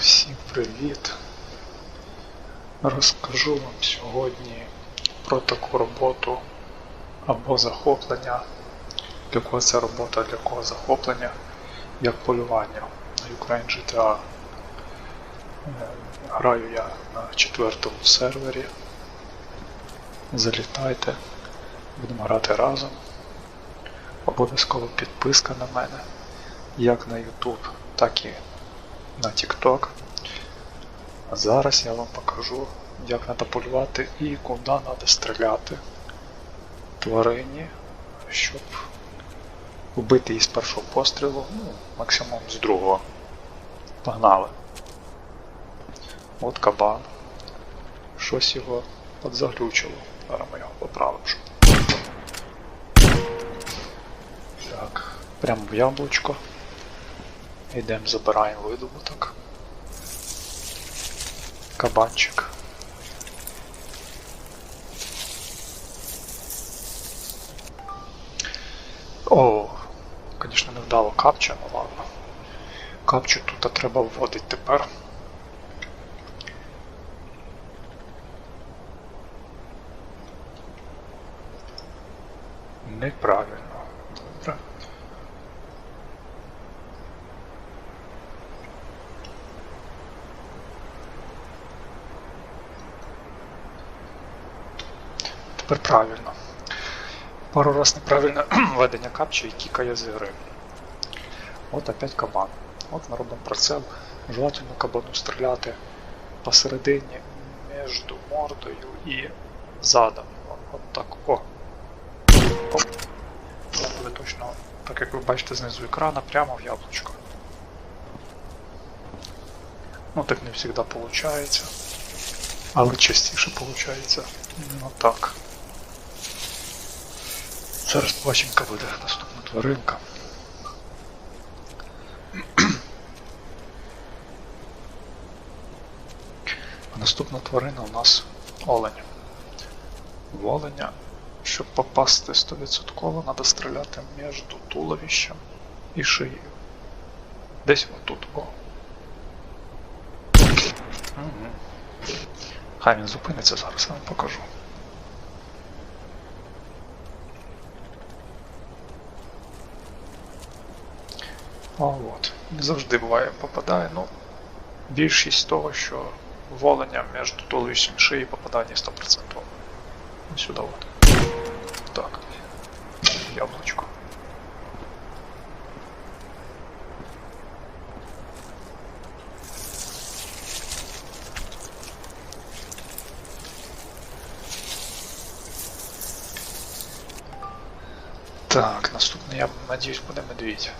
Всім привіт! Розкажу вам сьогодні про таку роботу або захоплення, для кого це робота для кого захоплення, як полювання на Ukraine GTA. Е, граю я на четвертому сервері. Залітайте, будемо грати разом. Обов'язково підписка на мене, як на YouTube, так і на TikTok. А зараз я вам покажу, як треба полювати і куди треба стріляти тварині, щоб вбити її з першого пострілу, ну, максимум з другого. Погнали. От кабан. Щось його подзаглючило. Зараз ми його поправимо. Так, прямо в яблучко. Йдемо, забираємо видобуток. Кабанчик. О, звісно, не вдало капча, ну ладно. Капчу тут треба вводити тепер. Неправильно. Добре. Тепер правильно. Пару раз неправильне введення капчі і кікає з гри. От опять кабан. От ми робимо прицел. Желательно кабану стріляти посередині між мордою і задом. От, так. О. Це буде точно, так як ви бачите знизу екрана, прямо в яблучко. Ну так не завжди виходить. Але частіше виходить іменно так. Зараз побачимо, буде наступна тваринка. Наступна тварина у нас олень. В оленя, щоб попасти 100%, треба стріляти між туловищем і шиєю. Десь отут. О. Хай він зупиниться зараз, я вам покажу. А от. Не завжди буває попадає, ну більшість того, що воленя між туловищем і шиї попадає не 100%. Ну, сюди от. Так. Яблучко. Так, наступний, я надіюсь, буде медвідь.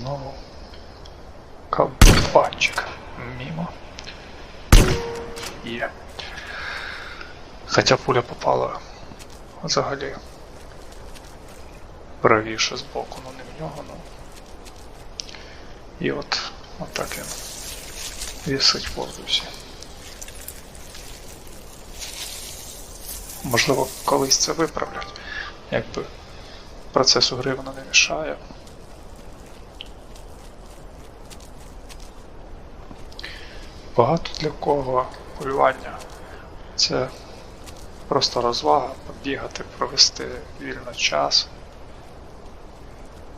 Знову кабанчик. Мімо. Є. Хоча пуля попала взагалі правіше з боку, ну не в нього, ну. І от, от так він вісить в воздусі. Можливо, колись це виправлять. Якби процесу гри воно не мішає. Багато для кого полювання це просто розвага, побігати, провести вільно час.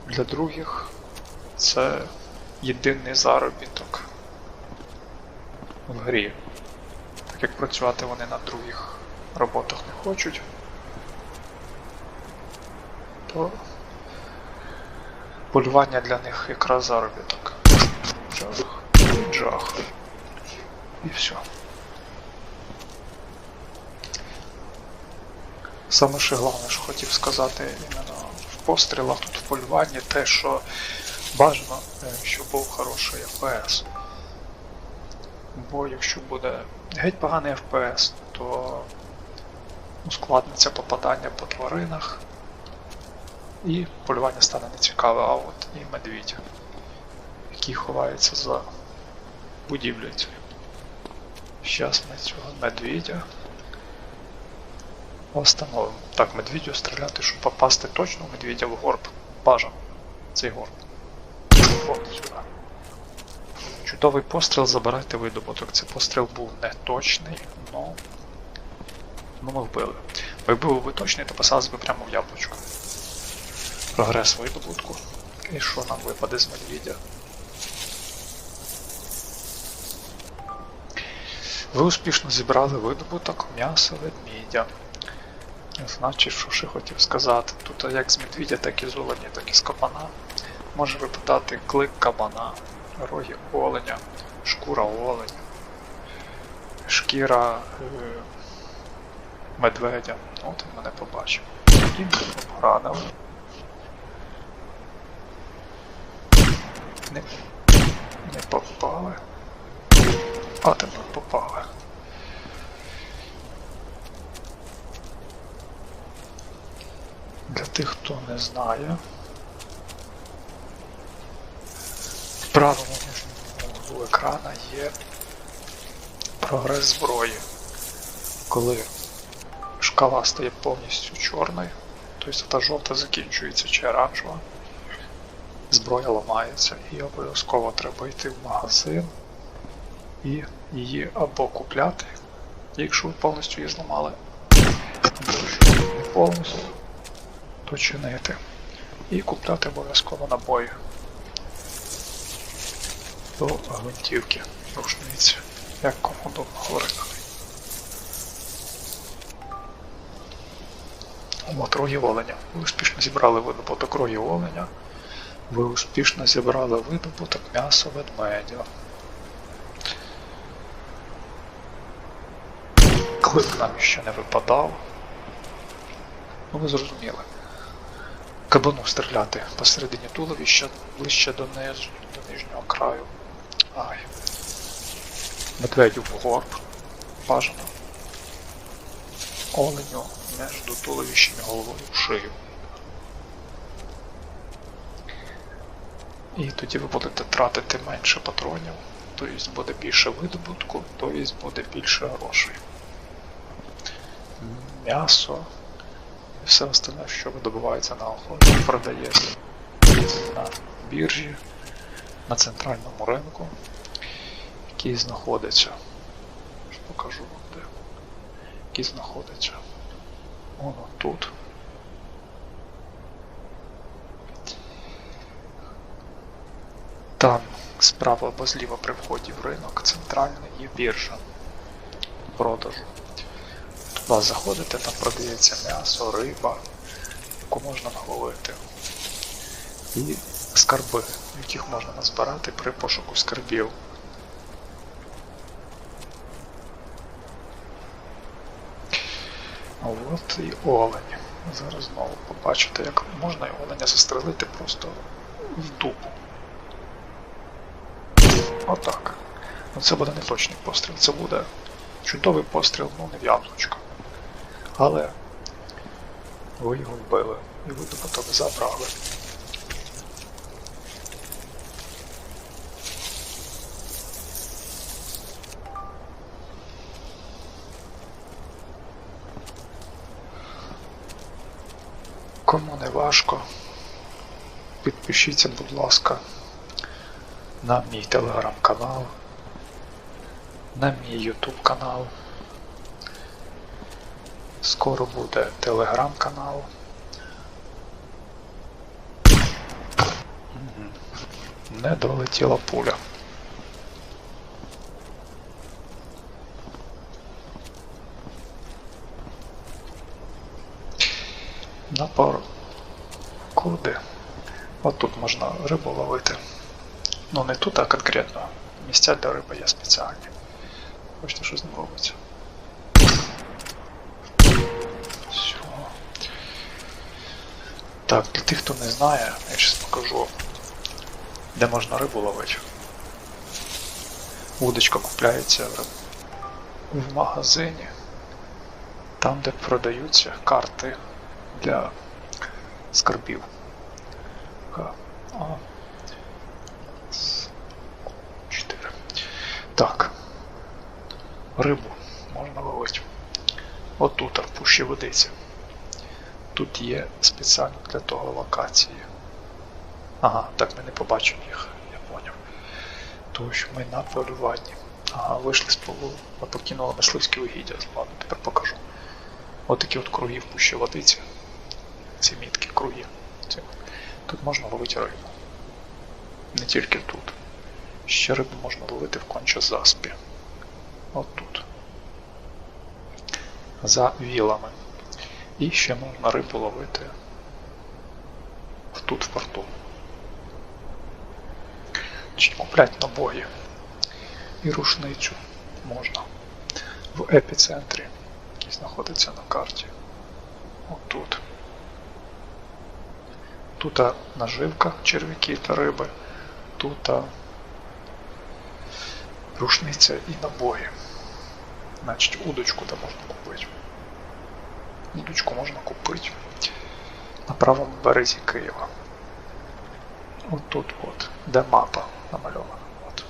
Для других це єдиний заробіток в грі. Так як працювати вони на других роботах не хочуть, то полювання для них якраз заробіток. Джах, джах. І все. Саме ще головне, що хотів сказати іменно в пострілах, тут в полюванні, те, що бажано, е, щоб був хороший FPS. Бо якщо буде геть поганий FPS, то ускладниться попадання по тваринах, і полювання стане нецікаве, а от і медвідь, який ховається за будівлею. цією. Щас ми цього медведя Остановимо. Так, медведю стріляти, щоб попасти точно в медведя в горб. Бажано. Цей горб. От сюди. Чудовий постріл, забирайте видобуток. Цей постріл був не точний, но. Ну ми вбили. Якби був би точний, то писалось би прямо в яблучко. Прогрес видобутку. І що нам випаде з медвідя? Ви успішно зібрали видобуток м'яса ведмідя. Значить, що ще хотів сказати. Тут як з медвідя, так і з оленя, так і з кабана. Може випадати клик кабана, роги оленя, шкура оленя, шкіра е, медведя. От він мене побачив. Мене поранили. Не, не попали. А тепер попали. Для тих, хто не знає, в правому нижньому углу екрана є прогрес зброї. Коли шкала стає повністю чорною, тобто та жовта закінчується чи оранжева, зброя ламається і обов'язково треба йти в магазин і її або купляти, якщо ви повністю її зламали, не повністю, то чинити. І купляти обов'язково набої до гвинтівки, рушниці, як кому удобно говорити. От роги оленя. Ви успішно зібрали видобуток роги оленя. Ви успішно зібрали видобуток м'яса ведмедя. Клик нам ще не випадав. Ну ви зрозуміли. Кабану стріляти посередині туловища ближче до низу, до нижнього краю. Ай. Медведю в горб. Бажано. Оленю між туловищем і головою в шию. І тоді ви будете тратити менше патронів, тобто буде більше видобутку, тобто буде більше грошей. М'ясо і все остальне, що видобувається на охоті, продається на біржі, на центральному ринку, який знаходиться. Покажу вам де. Який знаходиться. Воно тут. Там справа або зліва при вході в ринок центральний є біржа продажу. Туди заходите, там продається м'ясо, риба, яку можна наловити. І скарби, яких можна назбирати при пошуку скарбів. От і олень. Зараз знову побачите, як можна оленя застрелити просто в дупу. Отак. Ну це буде не точний постріл, це буде чудовий постріл, ну не в яблучко. Але ви його вбили і ви добуток забрали. Кому не важко, підпишіться, будь ласка, на мій телеграм-канал, на мій ютуб канал. Скоро буде телеграм-канал. Не долетіла пуля. На пару куди. От тут можна рибу ловити. Ну не тут, а конкретно. Місця для риби є спеціальні. Бачите, що з робиться. Так, для тих, хто не знає, я зараз покажу, де можна рибу ловити. Вудочка купляється в, магазині, там, де продаються карти для скарбів. Ка- Чотири. Так. Рибу можна ловити. Отут, в пущі водиці. Тут є спеціально для того локації. Ага, так ми не побачимо їх, я поняв. Тож ми на полюванні. Ага, вийшли з полу, ми покинули мисливські угіддя. Ладно, тепер покажу. Отакі от круги в пущі водиці. Ці мітки круги. Тут можна ловити рибу. Не тільки тут. Ще рибу можна ловити в конче заспі. От тут. За вілами. І ще можна рибу ловити тут в порту. Чи куплять набої і рушницю можна в епіцентрі, який знаходиться на карті. Отут. Тут наживка, черв'яки та риби, тут рушниця і набої. Значить, удочку де можна купити. Удочку можна купити на правому березі Києва. От тут от, де мапа намальована. От.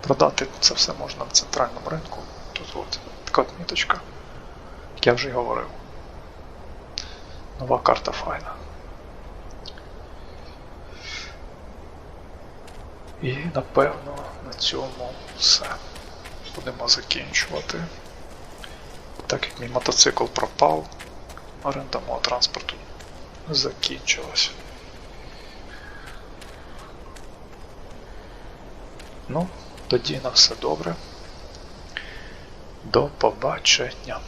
Продати це все можна на центральному ринку. Тут от така от міточка, як я вже й говорив. Нова карта файна. І напевно на цьому все. Будемо закінчувати. Так як мій мотоцикл пропав, оренда мого транспорту закінчилась. Ну, тоді на все добре. До побачення.